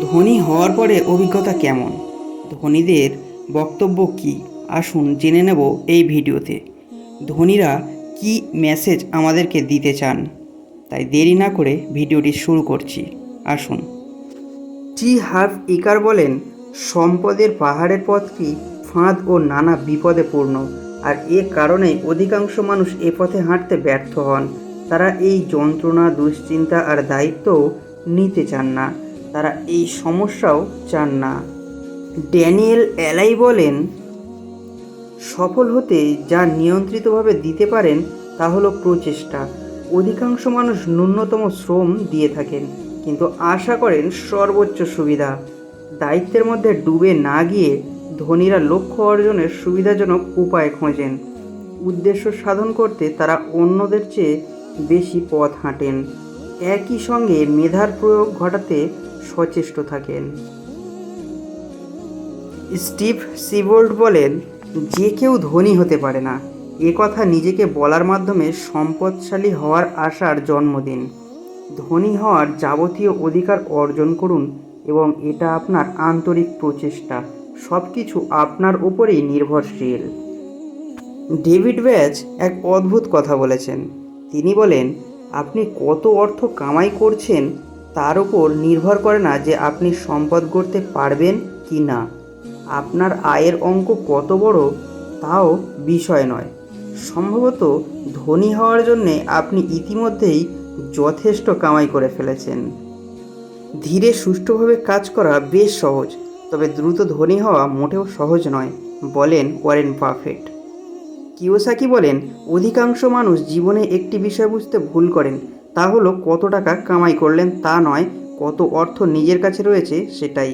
ধনী হওয়ার পরে অভিজ্ঞতা কেমন? ধনীদের বক্তব্য কি? আসুন জেনে নেব এই ভিডিওতে। ধনীরা কি মেসেজ আমাদেরকে দিতে চান? তাই দেরি না করে ভিডিওটি শুরু করছি। আসুন। টি হার্ফ ইকার বলেন, সম্পদের পাহাড়ের পথটি ফাঁদ ও নানা বিপদে পূর্ণ? আর এ কারণেই অধিকাংশ মানুষ এ পথে হাঁটতে ব্যর্থ হন। তারা এই যন্ত্রণা, দুশ্চিন্তা আর দায়িত্বও নিতে চান না। তারা এই সমস্যাও চান না। ড্যানিয়েল অ্যালাই বলেন, সফল হতে যা নিয়ন্ত্রিতভাবে দিতে পারেন, তা হলো প্রচেষ্টা। অধিকাংশ মানুষ ন্যূনতম শ্রম দিয়ে থাকেন, কিন্তু আশা করেন সর্বোচ্চ সুবিধা। দায়িত্বের মধ্যে ডুবে না গিয়ে ধনীরা লক্ষ্য অর্জনের সুবিধাজনক উপায় খোঁজেন। উদ্দেশ্য সাধন করতে তারা অন্যদের চেয়ে বেশি পথ হাঁটেন। একই সঙ্গে মেধার প্রয়োগ ঘটাতে সচেষ্ট থাকেন। স্টিভ সিবোল্ড বলেন, যে কেউ ধনী হতে পারে না। এ কথা নিজেকে বলার মাধ্যমে সম্পদশালী হওয়ার আশার জন্মদিন। ধনী হওয়ার যাবতীয় অধিকার অর্জন করুন এবং এটা আপনার আন্তরিক প্রচেষ্টা। সব কিছু আপনার উপরেই নির্ভরশীল। ডেভিড ব্যাচ এক অদ্ভুত কথা বলেছেন। তিনি বলেন, আপনি কত অর্থ কামাই করছেন তার উপর নির্ভর করে না যে আপনি সম্পদ গড়তে পারবেন কি না। আপনার আয়ের অঙ্ক কত বড় তাও বিষয় নয়। সম্ভবত ধনী হওয়ার জন্যে আপনি ইতিমধ্যেই যথেষ্ট কামাই করে ফেলেছেন। ধীরে সুষ্ঠুভাবে কাজ করা বেশ সহজ, তবে দ্রুত ধনী হওয়া মোটেও সহজ নয়, বলেন ওয়ারেন পারফেক্ট কিওসাকি বলেন, অধিকাংশ মানুষ জীবনে একটি বিষয় বুঝতে ভুল করেন তা হলো কত টাকা কামাই করলেন তা নয় কত অর্থ নিজের কাছে রয়েছে সেটাই।